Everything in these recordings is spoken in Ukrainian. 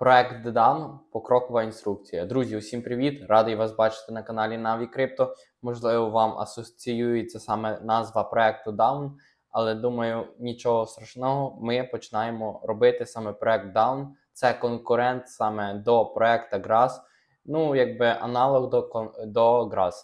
Проект Down покрокова інструкція. Друзі, усім привіт! Радий вас бачити на каналі Navi Crypto. Можливо, вам асоціюється саме назва проекту Down, але думаю, нічого страшного. Ми починаємо робити саме проект Down. Це конкурент саме до проекту Grass, ну якби аналог до, до Grass.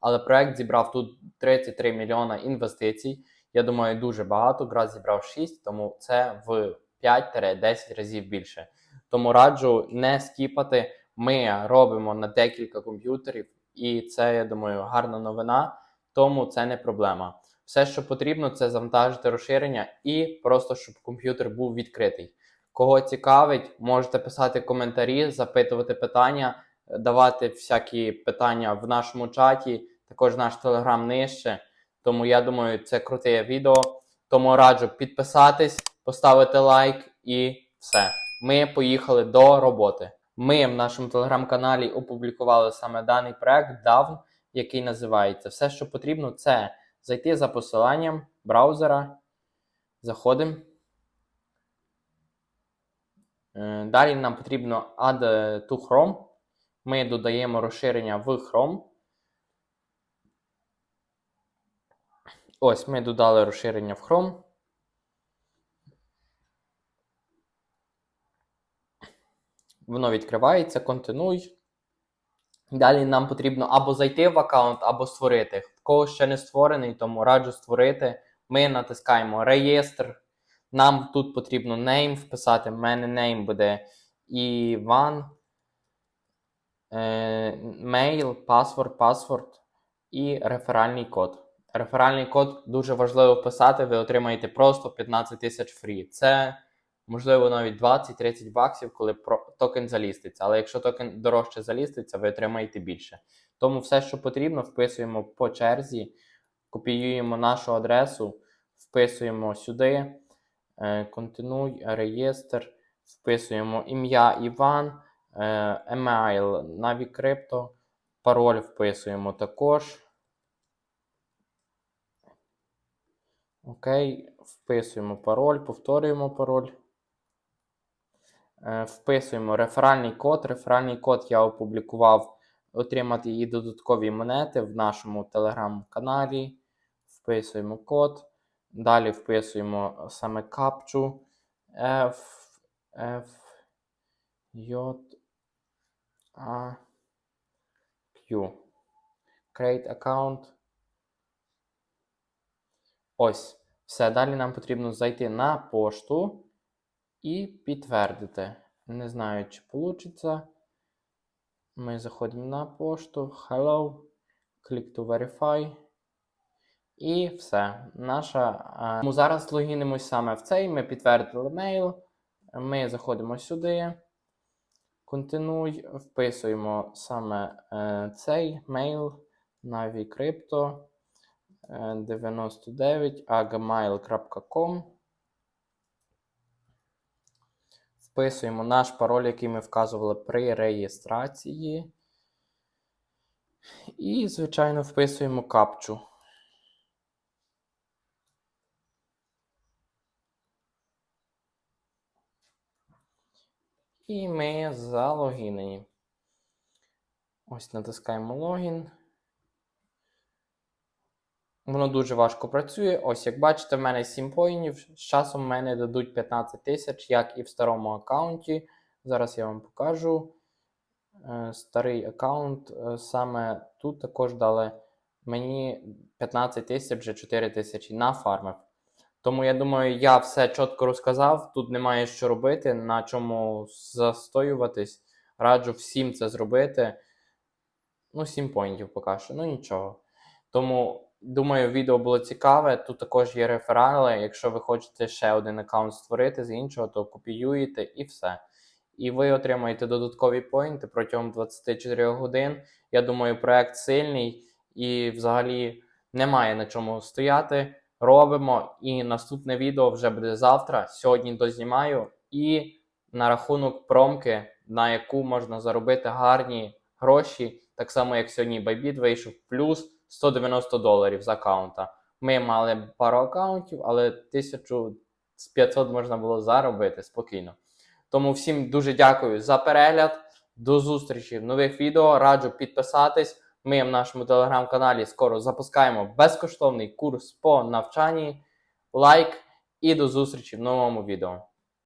Але проект зібрав тут 33 мільйона інвестицій. Я думаю, дуже багато. Grass зібрав 6, тому це в 5-10 разів більше. Тому раджу не скіпати. Ми робимо на декілька комп'ютерів, і це, я думаю, гарна новина. Тому це не проблема. Все, що потрібно, це завантажити розширення і просто щоб комп'ютер був відкритий. Кого цікавить, можете писати коментарі, запитувати питання, давати всякі питання в нашому чаті. Також наш телеграм нижче. Тому я думаю, це круте відео. Тому раджу підписатись, поставити лайк і все. Ми поїхали до роботи. Ми в нашому телеграм-каналі опублікували саме даний проект DAWN, який називається. Все, що потрібно, це зайти за посиланням браузера. Заходимо. Е, Далі нам потрібно add to Chrome. Ми додаємо розширення в Chrome. Ось ми додали розширення в Chrome. Воно відкривається, континуй. Далі нам потрібно або зайти в аккаунт, або створити. В кого ще не створений, тому раджу створити. Ми натискаємо реєстр. Нам тут потрібно name вписати. В мене name буде Іван. Mail, password, password і реферальний код. Реферальний код дуже важливо вписати, ви отримаєте просто 15 тисяч фрі. Це можливо навіть 20-30 баксів, коли токен заліститься. Але якщо токен дорожче заліститься, ви отримаєте більше. Тому все, що потрібно, вписуємо по черзі, копіюємо нашу адресу, вписуємо сюди, е, континуй, реєстр, вписуємо ім'я Іван, е, емейл NaviCrypto, пароль вписуємо також. Окей, вписуємо пароль, повторюємо пароль. Е, Вписуємо реферальний код. Реферальний код я опублікував отримати і додаткові монети в нашому телеграм-каналі. Вписуємо код. Далі вписуємо саме капчу F, F, J, A, Q. Create account. Ось. Все. Далі нам потрібно зайти на пошту і підтвердити. Не знаю, чи вийде. Ми заходимо на пошту. Hello. Click to verify. І все. Наша. е, Ми зараз логінимось саме в цей. Ми підтвердили мейл. Ми заходимо сюди. Континуй. Вписуємо саме е, цей мейл. Navi Crypto. 99 Вписуємо наш пароль, який ми вказували при реєстрації. І, звичайно, вписуємо капчу. І ми залогінені. Ось натискаємо логін. Воно дуже важко працює. Ось, як бачите, в мене 7 поїнів. З часом в мене дадуть 15 тисяч, як і в старому аккаунті. Зараз я вам покажу. Е, Старий аккаунт. е, Саме тут також дали мені 15 тисяч вже 4 тисячі на фармив. Тому я думаю, я все чітко розказав. Тут немає що робити, на чому застоюватись. Раджу всім це зробити. Ну, 7 поінтів поки що, ну нічого. Тому думаю, відео було цікаве. Тут також є реферали. Якщо ви хочете ще один аккаунт створити з іншого, то копіюєте і все. І ви отримаєте додаткові поінти протягом 24 годин. Я думаю, проект сильний і взагалі немає на чому стояти. Робимо. І наступне відео вже буде завтра. Сьогодні дознімаю. І на рахунок промки, на яку можна заробити гарні гроші, так само як сьогодні Bybit вийшов плюс 190 доларів з аккаунта. Ми мали пару аккаунтів, але 1500 можна було заробити спокійно. Тому всім дуже дякую за перегляд. До зустрічі в нових відео. Раджу підписатись. Ми в нашому телеграм-каналі скоро запускаємо безкоштовний курс по навчанні. Лайк і до зустрічі в новому відео.